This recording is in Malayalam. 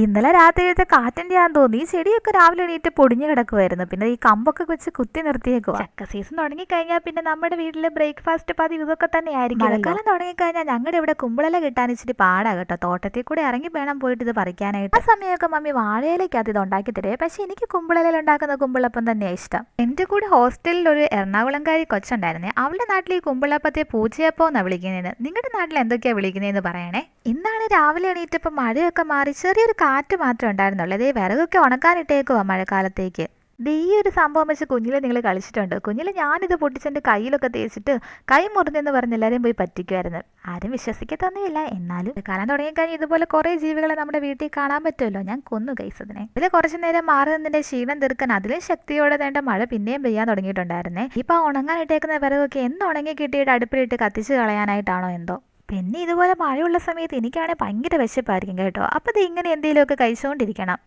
ഇന്നലെ രാത്രിയിലത്തെ കാറ്റിന്റെ ആന്ന് തോന്നി ഈ ചെടിയൊക്കെ രാവിലെ എണീറ്റ് പൊടിഞ്ഞു കിടക്കുമായിരുന്നു പിന്നെ ഈ കമ്പൊക്കെ വെച്ച് കുത്തി നിർത്തിയേക്കുവാ. ചക്ക സീസൺ തുടങ്ങി കഴിഞ്ഞാൽ പിന്നെ നമ്മുടെ വീട്ടിലെ ബ്രേക്ക്ഫാസ്റ്റ് പാതി ഇതൊക്കെ തന്നെ ആയിരിക്കും മഴക്കാലം തുടങ്ങിക്കഴിഞ്ഞാൽ ഞങ്ങളുടെ ഇവിടെ കുമ്പളല കിട്ടാൻ ഇച്ചിരി പാടാ കേട്ടോ. തോട്ടത്തിൽ കൂടെ ഇറങ്ങി വേണം പോയിട്ട് ഇത് പറിക്കാനായിട്ട്. ആ സമയമൊക്കെ മമ്മി വാഴയിലേക്കകത്ത് ഇത് ഉണ്ടാക്കി തരുവേ. പക്ഷെ എനിക്ക് കുമ്പളലയിൽ ഉണ്ടാക്കുന്ന കുമ്പിളപ്പം തന്നെയാണ് ഇഷ്ടം. എന്റെ കൂടെ ഹോസ്റ്റലിൽ ഒരു എറണാകുളംകാരി കൊച്ചുണ്ടായിരുന്നേ. അവളുടെ നാട്ടിൽ ഈ കുമ്പിളപ്പത്തെ പൂച്ചയപ്പോ എന്നാണ് വിളിക്കുന്നത് നിങ്ങളുടെ നാട്ടിൽ എന്തൊക്കെയാ വിളിക്കുന്നതെന്ന് പറയണേ. ഇന്നാണ് രാവിലെ എണീറ്റപ്പോൾ മഴയൊക്കെ മാറി ചെറിയൊരു കാറ്റ് മാത്രമേ ഉണ്ടായിരുന്നുള്ളൂ. അതേ വിറകൊക്കെ ഉണക്കാനിട്ടേക്കുവാ മഴക്കാലത്തേക്ക്. ഈ ഒരു സംഭവം വെച്ച് കുഞ്ഞിൽ നിങ്ങൾ കളിച്ചിട്ടുണ്ട്. കുഞ്ഞിൽ ഞാനിത് പൊട്ടിച്ചെന്റെ കയ്യിലൊക്കെ തേച്ചിട്ട് കൈ മുറിഞ്ഞെന്ന് പറഞ്ഞ് എല്ലാവരെയും പോയി പറ്റിക്കുമായിരുന്നു ആരും വിശ്വസിക്കത്തൊന്നുമില്ല. എന്നാലും കാലം തുടങ്ങിക്കഴിഞ്ഞാൽ ഇതുപോലെ കുറേ ജീവികളെ നമ്മുടെ വീട്ടിൽ കാണാൻ പറ്റുമല്ലോ? ഞാൻ കൊന്നു കൈസതിനെ ഇതിൽ കുറച്ചു നേരം മാറി നിന്നിന്റെ ക്ഷീണം തീർക്കാൻ അതിലും ശക്തിയോടെ വേണ്ട മഴ പിന്നെയും പെയ്യാൻ തുടങ്ങിയിട്ടുണ്ടായിരുന്നേ. ഇപ്പം ആ ഉണങ്ങാനിട്ടേക്കുന്ന വിറകൊക്കെ എന്ന് ഉണങ്ങി കിട്ടിയിട്ട് അടുപ്പിലിട്ട് കത്തിച്ച് കളയാനായിട്ടാണോ എന്തോ? പിന്നെ ഇതുപോലെ മഴയുള്ള സമയത്ത് എനിക്കാണെങ്കിൽ ഭയങ്കര വിശപ്പായിരിക്കും കേട്ടോ. അപ്പോൾ ഇത് ഇങ്ങനെ എന്തെങ്കിലുമൊക്കെ കഴിച്ചുകൊണ്ടിരിക്കണം